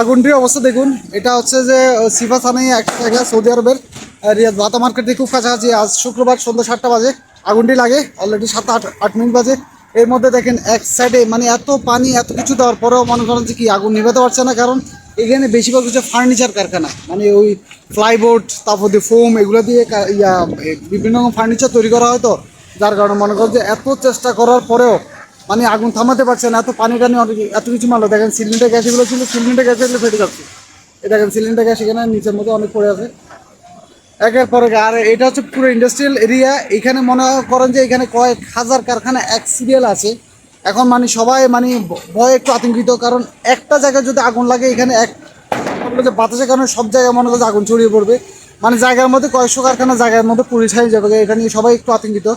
আগুনটির অবস্থা দেখুন। এটা হচ্ছে যে সিফা সানাই একটা জায়গা সৌদি আরবের রিয়াদ বাতা মার্কেটে খুব কাছাকাছি আজ শুক্রবার সন্ধ্যা সাতটা বাজে আগুনটি লাগে অলরেডি সাত আট আট মিনিট বাজে। এর মধ্যে দেখেন এক সাইডে মানে এত পানি, এত কিছু দেওয়ার পরেও মনে করেন যে কি আগুন নিভাতে পারছে না, কারণ এখানে বেশিরভাগ হচ্ছে ফার্নিচার কারখানা মানে ওই ফ্লাইবোর্ড তারপর দিয়ে ফোম এগুলো দিয়ে ইয়া বিভিন্ন রকম ফার্নিচার তৈরি করা হয় তো যার কারণে মনে করেন যে এত চেষ্টা করার পরেও মানে আগুন থামাতে পারছে না, এত পানি টানি অনেক, এত কিছু মারলো। দেখেন সিলিন্ডার গ্যাস এগুলো ছিল, সিলিন্ডার গ্যাস এগুলো ফেটে যাচ্ছে। এই দেখেন সিলিন্ডার গ্যাস এখানে নিচের মধ্যে অনেক পড়ে আছে। একের পর আর এটা হচ্ছে পুরো ইন্ডাস্ট্রিয়াল এরিয়া এখানে মনে করেন যে এখানে কয়েক হাজার কারখানা, এক সিরিয়াল আছে। এখন মানে সবাই মানে ভয় একটু আতঙ্কিত, কারণ একটা জায়গায় যদি আগুন লাগে, এখানে এক যে বাতাসের কারণে সব জায়গায় মনে করছে আগুন ছড়িয়ে পড়বে। মানে জায়গার মধ্যে কয়েকশো কারখানা, জায়গার মধ্যে পুড়ে ছাই যাবে। এখানে সবাই একটু আতঙ্কিত।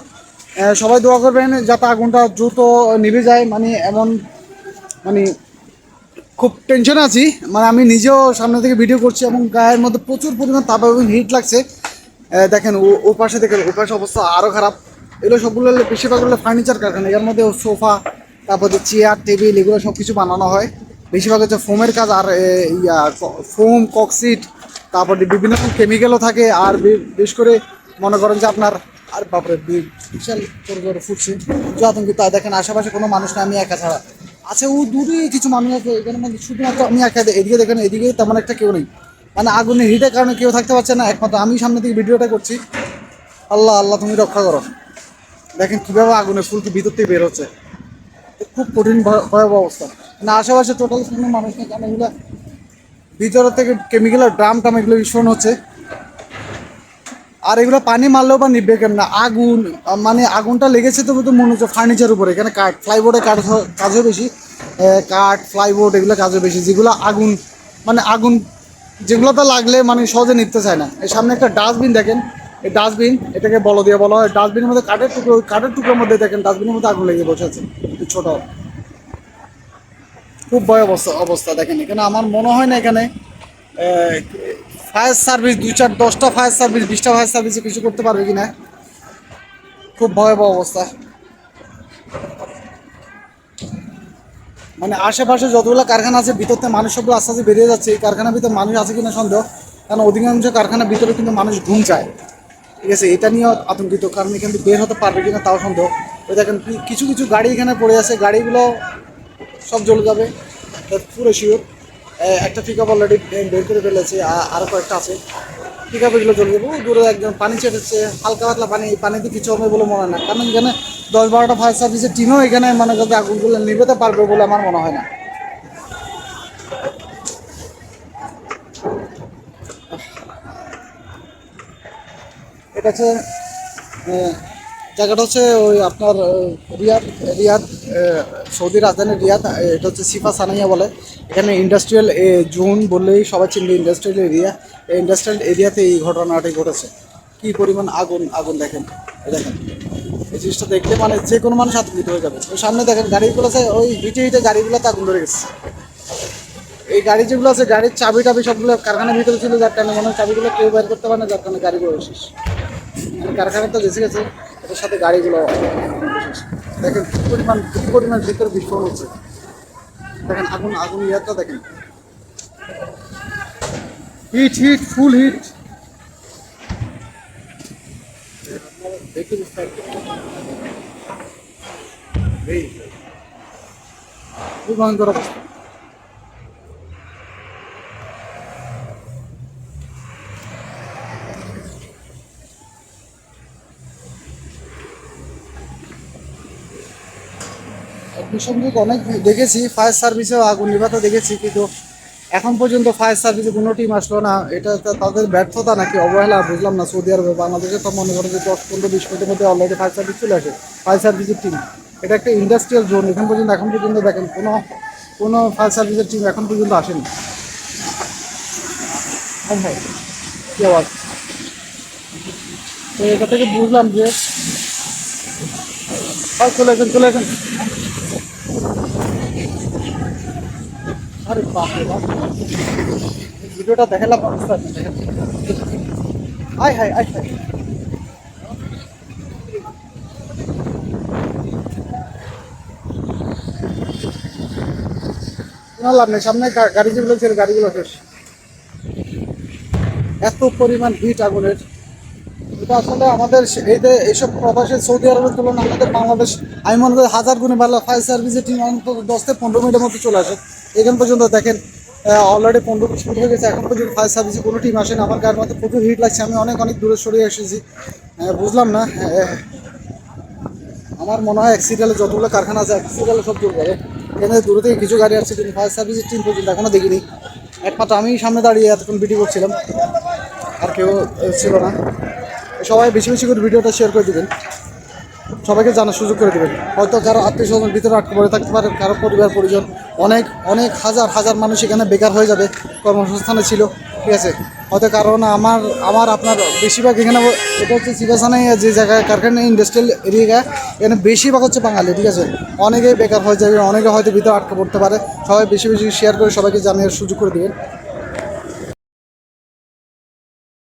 সবাই দোয়া করবেন যাতে আগুনটা দ্রুত নিভে যায়। মানে এমন মানে খুব টেনশনে আছি। মানে আমি নিজেও সামনে থেকে ভিডিও করছি এবং গায়ের মধ্যে প্রচুর পরিমাণ তাপ এবং হিট লাগছে। দেখেন ও পাশে দেখেন, ও পাশে অবস্থা আরও খারাপ। এগুলো সবগুলো বেশিরভাগ হলো ফার্নিচার কারখানা। এর মধ্যে সোফা তারপরে চেয়ার টেবিল এগুলো সব কিছু বানানো হয়। বেশিরভাগ হচ্ছে ফোমের কাজ আর ইয়া ফোম ককসিট তারপরে বিভিন্ন রকম কেমিক্যালও থাকে। আর বেশ করে মনে করেন যে আপনার আর বাপরে বি- বিশাল করে করে ফুটছে। যে আতঙ্কিত, আর দেখেন, আশেপাশে কোনো মানুষ না আমি একা ছাড়া। আছে, ও দূরে কিছু মানুষ আছে, এখানে মানে শুধুমাত্র আমি একা এদিকে দেখেন, এদিকে তেমন একটা কেউ নেই। মানে আগুনের হিটের কারণে কেউ থাকতে পারছে না, একমাত্র আমি সামনে থেকে ভিডিওটা করছি। আল্লাহ আল্লাহ, তুমি রক্ষা করো। দেখেন, কীভাবে আগুনের ফুলকি ভিতর থেকে বের হচ্ছে। খুব কঠিন ভয়- ভয়াবহ অবস্থা। না আশেপাশে টোটাল কোনো মানুষ নেই, কারণ এগুলো ভিতরের থেকে কেমিক্যালের ড্রাম টাম এগুলো বিস্ফোরণ হচ্ছে। আর এগুলো পানি মারলেও বা নিবে কেমন? আগুন মানে আগুনটা লেগেছে তো তো মনে হচ্ছে ফার্নিচার উপরে। এখানে কাঠ ফ্লাইবোর্ডে কাঠ কাজও বেশি। কাঠ ফ্লাইবোর্ড এগুলো কাজও বেশি। যেগুলো আগুন মানে আগুন যেগুলোতে লাগলে মানে সহজে নিতে চায় না। এই সামনে একটা ডাস্টবিন দেখেন। এই ডাস্টবিন এটাকে বলো দিয়ে বলা হয়। ডাস্টবিনের মধ্যে কাঠের টুকরো, কাঠের টুকরোর মধ্যে দেখেন ডাস্টবিনের মধ্যে আগুন লেগে বসে আছে। ছোট। খুব ভয় অবস্থা অবস্থা দেখেন। এখানে আমার মনে হয় না এখানে ফায়ার সার্ভিস দু চার, দশটা ফায়ার সার্ভিস, বিশটা ফায়ার সার্ভিসে কিছু করতে পারবে কি না? খুব ভয়াবহ অবস্থা। মানে আশেপাশে যতগুলো কারখানা আছে ভিতর থেকে মানুষ সবগুলো আস্তে আস্তে বেরিয়ে যাচ্ছে। এই কারখানার ভিতরে মানুষ আছে কিনা সন্দেহ? কারণ অধিকাংশ কারখানার ভিতরে কিন্তু মানুষ ঘুম চায়। ঠিক আছে, এটা নিয়েও আতঙ্কিত। কারণ এখান থেকে বের হতে পারবে কিনা তাও সন্দেহ। ওই দেখেন কিছু কিছু গাড়ি এখানে পড়ে আছে। গাড়িগুলো সব জ্বলে যাবে। পুরো শিওর। একটা পিক আপ অলরেডি বের করে ফেলেছে আরও কয়েকটা আছে। পিক আপ এগুলো চলে যাবে। দূরে একজন পানি ছেটেছে হালকা পাতলা পানি পানিতে কিছু হবে বলে মনে হয় না। কারণ এখানে দশ বারোটা ফায়ার সার্ভিসের টিমও এখানে মানে যদি আগুনগুলো নিভেতে পারবে বলে আমার মনে হয় না। এটা হচ্ছে জায়গাটা হচ্ছে ওই আপনার রিয়াদ রিয়াদ সৌদি রাজধানী রিয়াদ এটা হচ্ছে সিফা সানাইয়া বলে। এখানে ইন্ডাস্ট্রিয়াল জোন বললেই সবাই চিনবে ইন্ডাস্ট্রিয়াল এরিয়া এই ইন্ডাস্ট্রিয়াল এরিয়াতে এই ঘটনাটি ঘটেছে। কি পরিমাণ আগুন আগুন দেখেন। দেখেন। এই জিনিসটা দেখলে মানে যে কোনো মানুষ আতঙ্কিত হয়ে যাবে। ওই সামনে দেখেন, গাড়িগুলো আছে, ওই হিটে হিটে গাড়িগুলোতে আগুন ধরে গেছে। এই গাড়ি যেগুলো আছে, গাড়ির চাবি টাবি সবগুলো কারখানার ভিতরে ছিল, যার কারণে মনে হয় চাবিগুলো কেউ বের করতে পারে না, যার কারণে গাড়িগুলো শেষ কারখানা তো বেঁচে গেছে, এটার সাথে গাড়িগুলো শেষ। দেখেন কি পরিমাণ কি পরিমাণ ভিতরে বিস্ফোরণ হচ্ছে দেখেন আগুন আগুন ইয়াটা দেখেন হিট হিট ফুল হিট খুব ভয়ঙ্কর অবস্থা অগ্নিসংযোগ অনেক দেখেছি ফায়ার সার্ভিসেও আগুন নিভাতে দেখেছি, কিন্তু এখন পর্যন্ত ফায়ার সার্ভিসে কোনো টিম আসলো না। এটা তাদের ব্যর্থতা নাকি অবহেলা, বুঝলাম না। সৌদি আরবে বাংলাদেশে তো মনে করেন যে দশ পনেরো বিশ মিনিটের মধ্যে অলরেডি ফায়ার সার্ভিস চলে আসে। ফায়ার সার্ভিসের টিম এটা একটা ইন্ডাস্ট্রিয়াল জোন এখন পর্যন্ত এখন পর্যন্ত দেখেন, কোনো কোনো ফায়ার সার্ভিসের টিম এখন পর্যন্ত আসেনি। হ্যাঁ হ্যাঁ। কি তো এটা থেকে বুঝলাম যে চলে আসেন চলে আসেন। আরে বাপ বাপ। ভিডিওটা দেখালাম দেখেন আয় হায় আয় কোনো লাভ নেই, সামনে গাড়ি যেগুলো ছিল, গাড়িগুলো শেষ। এত পরিমাণ হিট আগুনের। এটা আসলে আমাদের এই এইসব প্রবাসে সৌদি আরবের তুলনায় আমাদের বাংলাদেশ আমি মনে করি হাজার গুণে ভালো ফায়ার সার্ভিসের টিম অন্তত দশ থেকে পনেরো মিনিটের মধ্যে চলে আসে। এখান পর্যন্ত দেখেন অলরেডি পনেরো মিনিট শুরু হয়ে গেছে এখন পর্যন্ত ফায়ার সার্ভিসে কোনো টিম আসেনি আমার গায়ের মধ্যে প্রচুর হিট লাগছে আমি অনেক অনেক দূরে সরিয়ে এসেছি। বুঝলাম না আহ, আমার মনে হয় এক যতগুলো কারখানা আছে এক সব দূর করে এখানে দূরে থেকে কিছু গাড়ি আসছে কিন্তু ফায়ার সার্ভিসের টিম পর্যন্ত এখনও দেখিনি। একমাত্র আমি সামনে দাঁড়িয়ে এতক্ষণ ভিডিও করছিলাম। আর কেউ ছিল না। সবাই বেশি বেশি করে ভিডিওটা শেয়ার করে দেবেন। সবাইকে জানার সুযোগ করে দেবেন। হয়তো কারও আত্মীয় স্বজন ভিতরে আটকে পড়ে থাকতে পারে, কারও পরিবার, পরিজন, অনেক অনেক হাজার হাজার মানুষ এখানে বেকার হয়ে যাবে, কর্মসংস্থানে ছিল, ঠিক আছে? হয়তো কারণ আমার আমার, আপনার বেশিরভাগ এখানে এটা হচ্ছে সিবাসানাই যে জায়গায় কারখানা ইন্ডাস্ট্রিয়াল এরিয়া এখানে বেশিরভাগ হচ্ছে বাঙালি, ঠিক আছে? অনেকেই বেকার হয়ে যাবে, অনেকে হয়তো ভিতরে আটকে পড়তে পারে। সবাই বেশি বেশি শেয়ার করে সবাইকে জানার সুযোগ করে দেবেন।